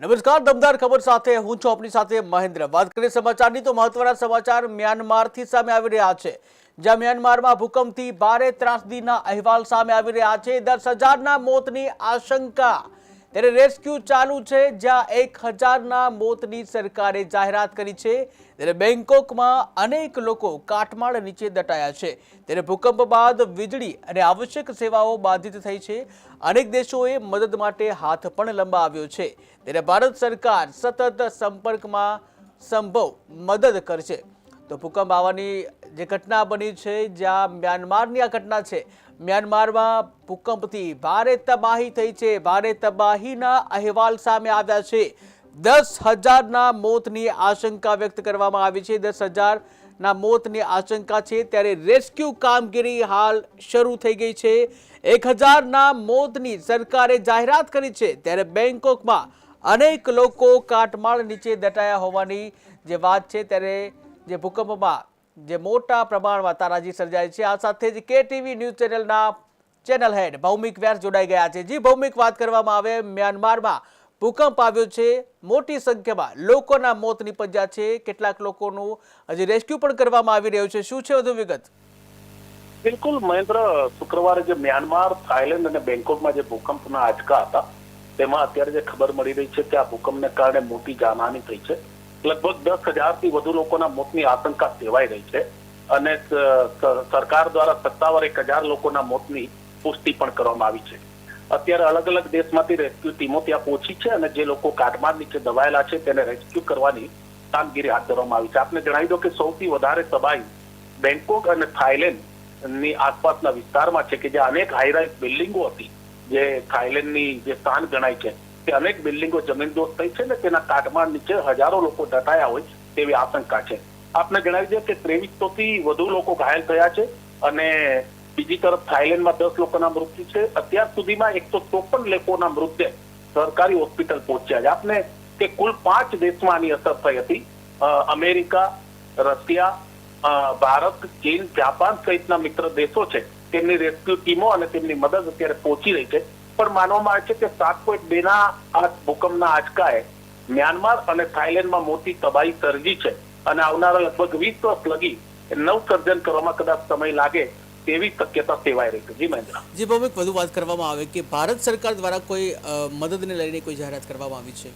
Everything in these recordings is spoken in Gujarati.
નમસ્કાર, દમદાર ખબર સાથે હું છું આપની સાથે મહેન્દ્ર. વાત કરીએ સમાચારની તો મહત્વના સમાચાર મ્યાનમારથી સામે આવી રહ્યા છે. જ્યાં મ્યાનમારમાં ભૂકંપથી ભારે ત્રાસદીના અહેવાલ સામે આવી રહ્યા છે. દસ હજારના મોતની આશંકા ત્યારે રેસ્ક્યુ ચાલુ છે, જ્યાં એક હજારના મોતની સરકારે જાહેરાત કરી છે. ત્યારે બેંકોકમાં અનેક લોકો કાટમાળ નીચે દટાયા છે. ત્યારે ભૂકંપ બાદ વીજળી અને આવશ્યક સેવાઓ બાધિત થઈ છે. અનેક દેશોએ મદદ માટે હાથ પણ લંબાવ્યો છે. ત્યારે ભારત સરકાર સતત સંપર્કમાં સંભવ મદદ કરશે. તો ભૂકંપ આવવાની જે ઘટના બની છે, જ્યાં મ્યાનમારની આ ઘટના છે. મ્યાનમારમાં ભૂકંપથી ભારે તબાહી થઈ છે. ભારે તબાહીના અહેવાલ સામે આવ્યા છે. દસ હજારના મોતની આશંકા વ્યક્ત કરવામાં આવી છે. દસ હજારના મોતની આશંકા છે. ત્યારે રેસ્ક્યુ કામગીરી હાલ શરૂ થઈ ગઈ છે. એક હજારના મોતની સરકારે જાહેરાત કરી છે. ત્યારે બેંકોકમાં અનેક લોકો કાટમાળ નીચે દટાયા હોવાની જે વાત છે. ત્યારે જે ભૂકંપમાં જે મોટા પ્રમાણમાં તારાજી સર્જાય છે. આ સાથે જ કે ટીવી ન્યૂઝ ચેનલના ચેનલ હેડ ભૌમિક વ્યાસ જોડાઈ ગયા છે. જી, ભૌમિક વાત કરવામાં આવે, મ્યાનમારમાં ભૂકંપ આવ્યો છે. મોટી સંખ્યામાં લોકોના મોત નીપજ્યા છે. કેટલાક લોકોનું હજી રેસ્ક્યુ પણ કરવામાં આવી રહ્યું છે. શું છે વધુ વિગત? બિલકુલ, મહેન્દ્ર, શુક્રવારે જે મ્યાનમાર થાઈલેન્ડ અને બેંકોકમાં જે ભૂકંપના આંચકા હતા, તેમાં અત્યારે જે ખબર મળી રહી છે કે આ ભૂકંપને કારણે મોટી જાનહાની થઈ છે. લગભગ દસ હજારથી વધુ લોકોના મોતની આશંકા સેવાઈ રહી છે અને સરકાર દ્વારા સત્તાવાર એક હજાર લોકોના મોતની પુષ્ટિ પણ કરવામાં આવી છે. અત્યારે અલગ અલગ દેશમાંથી રેસ્ક્યુ ટીમો ત્યાં પહોંચી છે અને જે લોકો કાટમાળ નીચે દબાયેલા છે તેને રેસ્ક્યુ કરવાની કામગીરી હાથ ધરવામાં આવી છે. આપને જણાવી દો કે સૌથી વધારે તબાહી બેંકોક અને થાઇલેન્ડની આસપાસના વિસ્તારમાં છે કે જે અનેક હાઈરાઇઝ બિલ્ડિંગો હતી, જે થાઇલેન્ડની જે સ્થાન ગણાય છે. તે અનેક બિલ્ડિંગો જમીનદોસ્ત થઈ છે ને તેના કાટમાળ નીચે હજારો લોકો દટાયા હોય તેવી આશંકા છે. આપને જણાવી દઈએ કે ત્રેવીસો થી વધુ લોકો ઘાયલ થયા છે અને બીજી તરફ થાઈલેન્ડમાં દસ લોકોના મૃત્યુ છે. અત્યાર સુધીમાં એકસો ચોપન લોકોના મૃતદેહ સરકારી હોસ્પિટલ પહોંચ્યા છે. આપને કે કુલ પાંચ દેશમાં આની અસર થઈ હતી. અમેરિકા, રશિયા ભારત, ચીન, જાપાન સહિતના મિત્ર દેશો છે. તેમની રેસ્ક્યુ ટીમો અને તેમની મદદ અત્યારે પહોંચી રહી છે. પણ માનવામાં આવે છે કે સાત પોઈન્ટ બે ના આ ભૂકંપના આંચકાએ મ્યાનમાર અને થાઈલેન્ડમાં મોટી તબાહી સર્જી છે અને આવનારા લગભગ વીસ વર્ષ લગી નવ સર્જન કરવામાં કદાચ સમય લાગે તેવી શક્યતા સેવાઈ રહી છે. જી મહેન્દ્ર. જી ભૌમિક વધુ વાત કરવામાં આવે કે ભારત સરકાર દ્વારા કોઈ મદદને લઈને કોઈ જાહેરાત કરવામાં આવી છે?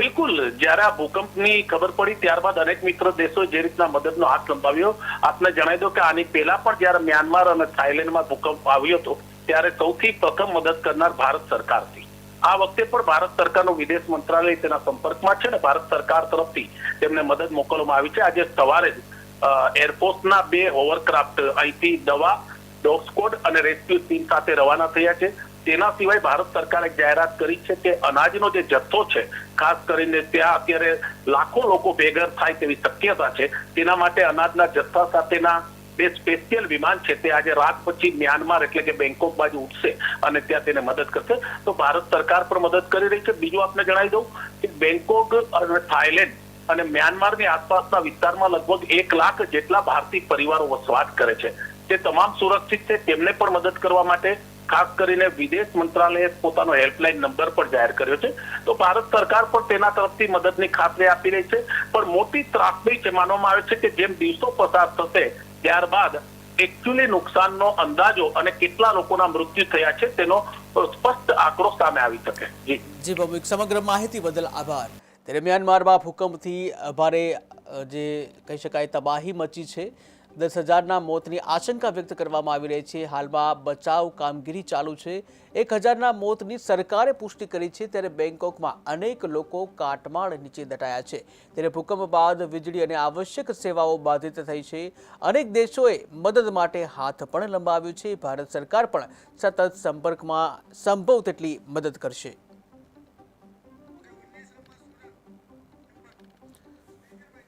બિલકુલ. જ્યારે આ ભૂકંપની ખબર પડી ત્યારબાદ અનેક મિત્ર દેશો જે રીતના મદદનો હાથ લંબાવ્યો. આપને જણાવી દો કે આની પહેલા પણ જ્યારે મ્યાનમાર અને થાઈલેન્ડમાં ભૂકંપ આવ્યો હતો ત્યારે સૌથી પ્રથમ મદદ કરનાર ભારત સરકાર હતી આ વખતે પણ ભારત સરકારનું વિદેશ મંત્રાલય તેના સંપર્કમાં છે ને ભારત સરકાર તરફથી તેમને મદદ મોકલવામાં આવી છે. આજે સવારે જ એરફોર્સના બે હોવરક્રાફ્ટ, અહીંથી દવા, ડોગ સ્કોડ અને રેસ્ક્યુ ટીમ સાથે રવાના થયા છે. તેના સિવાય ભારત સરકારે જાહેરાત કરી છે કે અનાજનો જે જથ્થો છે, ખાસ કરીને ત્યાં અત્યારે લાખો લોકો બેઘર થાય તેવી શક્યતા છે. તેના માટે અનાજના જથ્થા સાથેના બે સ્પેશિયલ વિમાન છે તે આજે રાત પછી મ્યાનમાર એટલે કે બેંકોક બાજુ ઉઠશે અને ત્યાં તેને મદદ કરશે. તો ભારત સરકાર પણ મદદ કરી રહી છે. બીજું આપને જણાવી દઉં કે બેંકોક અને થાઈલેન્ડ અને મ્યાનમારની આસપાસના વિસ્તારમાં લગભગ એક લાખ જેટલા ભારતીય પરિવારો વસવાટ કરે છે. તે તમામ સુરક્ષિત છે. તેમને પણ મદદ કરવા માટે ખાસ કરીને વિદેશ મંત્રાલયે પોતાનો હેલ્પલાઇન નંબર પણ જાહેર કર્યો છે. તો ભારત સરકાર પણ તેના તરફથી મદદની ખાતરી આપી રહી છે. પણ મોટી ત્રાસદી છે, માનવામાં આવે છે કે જેમ દિવસો પસાર થશે, ત્યારબાદ એકચ્યુઅલી નુકસાનનો અંદાજો અને કેટલા લોકોના મૃત્યુ થયા છે, તેનો સ્પષ્ટ આંકડો સામે આવી શકે. જી. જી સમગ્ર માહિતી બદલ આભાર. દરમિયાન મારવા ભૂકંપથી ભારે જે કહી શકાય, તબાહી મચી છે. દસ હજારના મોતની આશંકા વ્યક્ત કરવામાં આવી રહી છે. હાલમાં બચાવ કામગીરી ચાલુ છે. એક હજારના મોતની સરકારે પુષ્ટિ કરી છે ત્યારે બેંકોકમાં અનેક લોકો કાટમાળ નીચે દટાયા છે. ત્યારે ભૂકંપ બાદ વીજળી અને આવશ્યક સેવાઓ બાધિત થઈ છે. અનેક દેશોએ મદદ માટે હાથ પણ લંબાવ્યું છે. ભારત સરકાર પણ સતત સંપર્કમાં સંભવ તેટલી મદદ કરશે.